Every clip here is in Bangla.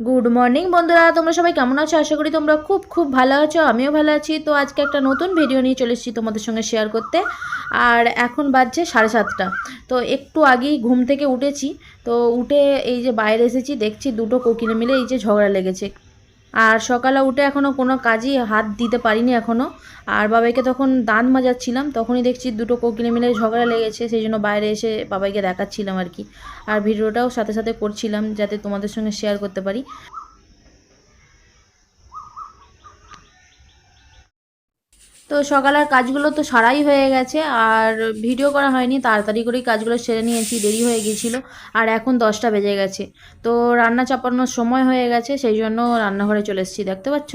গুড মর্নিং বন্ধুরা। তোমরা সবাই কেমন আছো? আশা করি তোমরা খুব খুব ভালো আছো। আমিও ভালো আছি। তো আজকে একটা নতুন ভিডিও নিয়ে চলে এসেছি তোমাদের সঙ্গে শেয়ার করতে। আর এখন বাজছে সাড়ে সাতটা। তো একটু আগেই ঘুম থেকে উঠেছি। তো উঠে এই যে বাইরে এসেছি, দেখছি দুটো কোকিলে মিলে এই যে ঝগড়া লেগেছে। আর সকালে উঠে এখনও কোনো কাজই হাত দিতে পারিনি এখনও আর বাবাইকে তখন দাঁত মাজাচ্ছিলাম, তখনই দেখছি দুটো কোকিলে মিলে ঝগড়া লেগেছে, সেই জন্য বাইরে এসে বাবাইকে দেখাচ্ছিলাম আর কি। আর ভিডিওটাও সাথে সাথে করছিলাম যাতে তোমাদের সঙ্গে শেয়ার করতে পারি। তো সকালের কাজগুলো তো সারাই হয়ে গেছে, আর ভিডিও করা হয়নি, তাড়াতাড়ি করেই কাজগুলো সেরে নিয়েছি, দেরি হয়ে গিয়েছিল, আর এখন দশটা বেজে গেছে। তো রান্না চাপানোর সময় হয়ে গেছে, সেই জন্য রান্নাঘরে চলে এসেছি, দেখতে পাচ্ছ?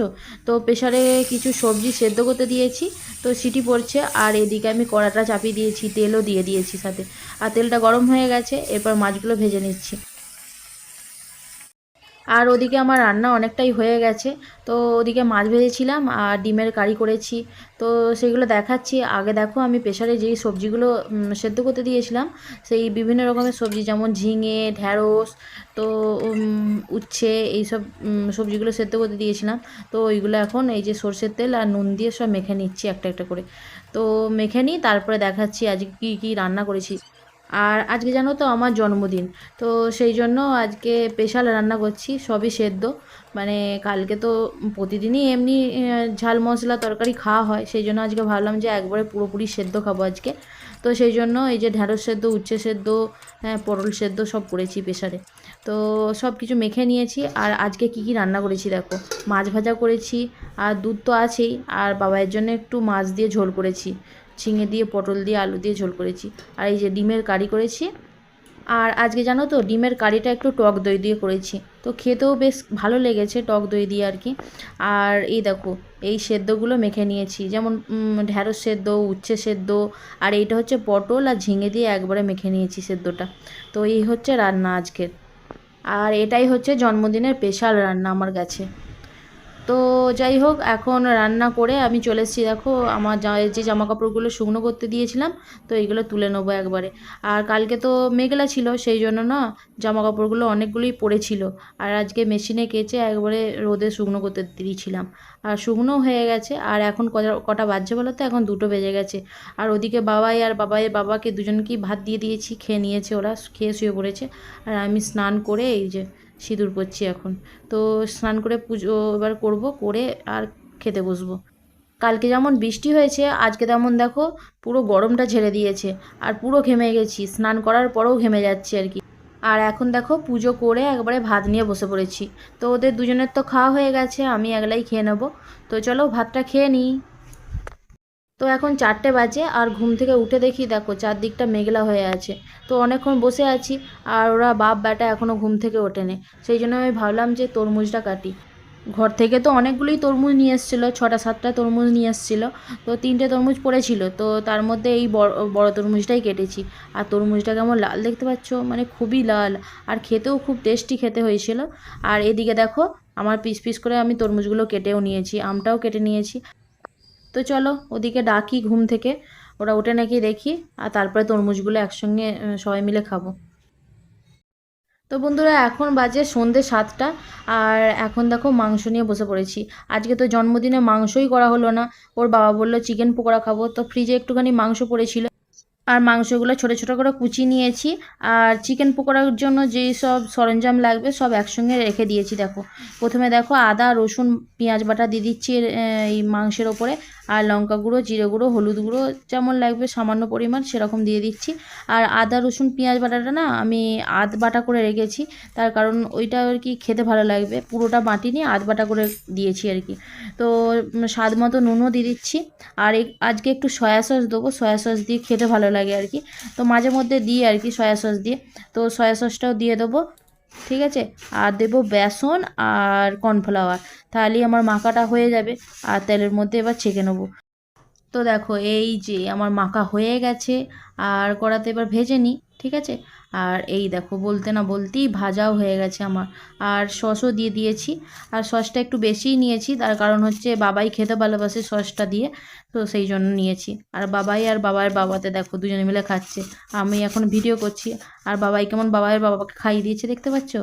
তো প্রেশারে কিছু সবজি সেদ্ধ করতে দিয়েছি, তো সিটি পড়ছে, আর এদিকে আমি কড়াটা চাপিয়ে দিয়েছি, তেলও দিয়ে দিয়েছি সাথে। আর তেলটা গরম হয়ে গেছে, এরপর মাছগুলো ভেজে নিচ্ছি। আর ওদিকে আমার রান্না অনেকটাই হয়ে গেছে। তো ওদিকে মাছ ভেজেছিলাম আর ডিমের কারি করেছি। তো সেগুলো দেখাচ্ছি। আগে দেখো আমি প্রেশারে যেই সবজিগুলো সেদ্ধ করতে দিয়েছিলাম, সেই বিভিন্ন রকমের সবজি যেমন ঝিঙে, ঢ্যাঁড়স, তো উচ্ছে এইসব সবজিগুলো সেদ্ধ করতে দিয়েছিলাম। তো ওইগুলো এখন এই যে সর্ষের তেল আর নুন দিয়ে সব মেখে নিচ্ছি একটা একটা করে। তো মেখে নিই, তারপরে দেখাচ্ছি আজকে কী কী রান্না করেছি। আর আজকে জানো তো আমার জন্মদিন, তো সেই জন্য আজকে স্পেশাল রান্না করছি, সবই সেদ্ধ। মানে কালকে তো প্রতিদিনই এমনি ঝাল মশলা তরকারি খাওয়া হয়। সেই জন্য আজকে ভাবলাম যে একবারে পুরোপুরি সেদ্ধ খাব আজকে। তো সেই জন্য এই যে ঢ্যাঁড়স সেদ্ধ, উচ্ছে সেদ্ধ হ্যাঁ পটল সেদ্ধ সব করেছি প্রেশারে। তো সব কিছু মেখে নিয়েছি আর আজকে কি কি রান্না করেছি দেখো। মাছ ভাজা করেছি আর দুধ তো আছেই আর বাবাইয়ের জন্য একটু মাছ দিয়ে ঝোল করেছি। ঝিঙে দিয়ে, পটল দিয়ে, আলু দিয়ে ঝোল করেছি। আর এই যে ডিমের কারি করেছি আর আজকে জানো তো, ডিমের কারিটা একটু টক দই দিয়ে করেছি। তো খেতেও বেশ ভালো লেগেছে টক দই দিয়ে আর কি। আর এই দেখো, এই সেদ্ধগুলো মেখে নিয়েছি। যেমন ঢ্যাঁড়স সেদ্ধ, উচ্ছে সেদ্ধ, আর এইটা হচ্ছে পটল আর ঝিঙে দিয়ে একবারে মেখে নিয়েছি সেদ্ধটা। তো এই হচ্ছে রান্না আজকের। আর এটাই হচ্ছে জন্মদিনের স্পেশাল রান্না আমার কাছে। তো যাই হোক, এখন রান্না করে আমি চলে এসেছি। দেখো, আমার যা জামা কাপড়গুলো শুকনো করতে দিয়েছিলাম, তো এইগুলো তুলে নেব একবারে। আর কালকে তো মেঘলা ছিল, সেই জন্য না জামা কাপড়গুলো অনেকগুলোই পড়েছিল। আর আজকে মেশিনে কেচে একবারে রোদে শুকনো করতে দিয়েছিলাম। আর শুকনো হয়ে গেছে, আর এখন কটা কটা বাজছে বলো তো? এখন দুটো বেজে গেছে। আর ওদিকে বাবাই আর বাবাই, বাবাকে দুজনকেই ভাত দিয়ে দিয়েছি, খেয়ে নিয়েছে ওরা, খেয়ে শুয়ে পড়েছে। আর আমি স্নান করে এই যে সিঁদুর পরছি এখন। তো স্নান করে পুজো এবার করব, করে আর খেতে বসবো। কালকে যেমন বৃষ্টি হয়েছে, আজকে তেমন দেখো পুরো গরমটা ঝেড়ে দিয়েছে আর পুরো ঘেমে গেছি। স্নান করার পরেও ঘেমে যাচ্ছি আর কি। আর এখন দেখো পুজো করে একবারে ভাত নিয়ে বসে পড়েছি। তো ওদের দুজনের তো খাওয়া হয়ে গেছে, আমি একলাই খেয়ে নেব। তো চলো ভাতটা খেয়ে নিই। তো এখন চারটে বাজে আর ঘুম থেকে উঠে দেখি, দেখো চারদিকটা মেঘলা হয়ে আছে। তো অনেকক্ষণ বসে আছি আর ওরা বাপ বেটা এখনও ঘুম থেকে ওঠেনি। সেই জন্য আমি ভাবলাম যে তরমুজটা কাটি। ঘর থেকে তো অনেকগুলোই তরমুজ নিয়ে এসেছিল, ছটা, সাতটা তরমুজ নিয়ে এসেছিল। তো তিনটে তরমুজ পড়েছিল, তো তার মধ্যে এই বড় বড় তরমুজটাই কেটেছি। আর তরমুজটা কেমন লাল দেখতে পাচ্ছ? মানে খুবই লাল। আর খেতেও খুব টেস্টি খেতে হয়েছিল। আর এদিকে দেখো, আমার পিস পিস করে আমি তরমুজগুলো কেটেও নিয়েছি, আমটাও কেটে নিয়েছি। তো চলো ওদিকে ডাকি ঘুম থেকে। ওরা উঠে নাকি দেখি, আর তারপরে তরমুজগুলো একসঙ্গে সবাই মিলে খাব। তো বন্ধুরা, এখন বাজে সন্ধে সাতটা, আর এখন দেখো মাংস নিয়ে বসে পড়েছি। আজকে তো জন্মদিনে মাংসই করা হলো না। ওর বাবা বলল চিকেন পকোড়া খাব। তো ফ্রিজে একটুখানি মাংস পড়েছিল। আর মাংসগুলো ছোটো ছোটো করে কুচি নিয়েছি। আর চিকেন পকোড়ার জন্য যেই সব সরঞ্জাম লাগবে সব একসঙ্গে রেখে দিয়েছি, দেখো। প্রথমে দেখো আদা, রসুন, পেঁয়াজ বাটা দিয়ে দিচ্ছি এই মাংসের ওপরে। আর লঙ্কা গুঁড়ো, জিরে গুঁড়ো, হলুদ গুঁড়ো যেমন লাগবে, সামান্য পরিমাণ সেরকম দিয়ে দিচ্ছি। আর আদা, রসুন, পেঁয়াজ বাটাটা না আমি আধ বাটা করে রেখেছি। তার কারণ ওইটা আর কি খেতে ভালো লাগবে। পুরোটা বাটিনি আধ বাটা করে দিয়েছি আর কি। তো স্বাদ মতো নুনও দিয়ে দিচ্ছি। আর আজকে একটু সয়া সস দেবো। সয়া সস দিয়ে খেতে ভালো লাগে আর কি। তো মাঝে মধ্যে দিই আর কি সয়া সস দিয়ে। তো সয়া সসটাও দিয়ে দেবো, ঠিক আছে? আর দেবো বেসন আর কর্নফ্লাওয়ার। তাহলেই আমার মাখাটা হয়ে যাবে, আর তেলের মধ্যে এবার ছেঁকে নেব। তো দেখো, এই যে আমার মাখা হয়ে গেছে, আর কড়াতে এবার ভেজে নিই, ঠিক আছে? আর এই দেখো, বলতে না বলতেই ভাজাও হয়ে গেছে আমার। আর সসও দিয়ে দিয়েছি। আর সসটা একটু বেশিই নিয়েছি, তার কারণ হচ্ছে বাবাই খেতে ভালোবাসে সসটা দিয়ে, তো সেই জন্য নিয়েছি। আর বাবাই আর বাবার বাবাতে দেখো, দুজনে মিলে খাচ্ছে। আমি এখন ভিডিও করছি। আর বাবাই কেমন বাবার বাবাকে খাইয়ে দিয়েছে দেখতে পাচ্ছ?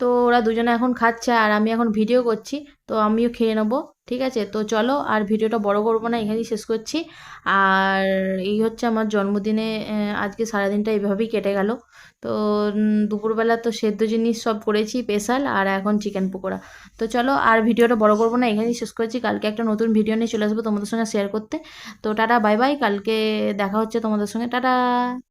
তো ওরা দুজনে এখন খাচ্ছে, আর আমি এখন ভিডিও করছি, তো আমিও খেয়ে নেব। ঠিক আছে? তো চলো, আর ভিডিওটা বড় করব না, এখানেই শেষ করছি। আর এই হচ্ছে আমার জন্মদিনে আজকে সারাদিনটা এইভাবেই কেটে গেল। তো দুপুরবেলা তো সেদ্ধ জিনিস সব করেছি, স্পেশাল, আর এখন চিকেন পকোড়া। তো চলো, আর ভিডিওটা বড় করব না, এখানেই শেষ করছি। কালকে একটা নতুন ভিডিও নিয়ে চলে আসব তোমাদের সঙ্গে শেয়ার করতে। তো টাটা বাই বাই কালকে দেখা হচ্ছে তোমাদের সঙ্গে, টাটা।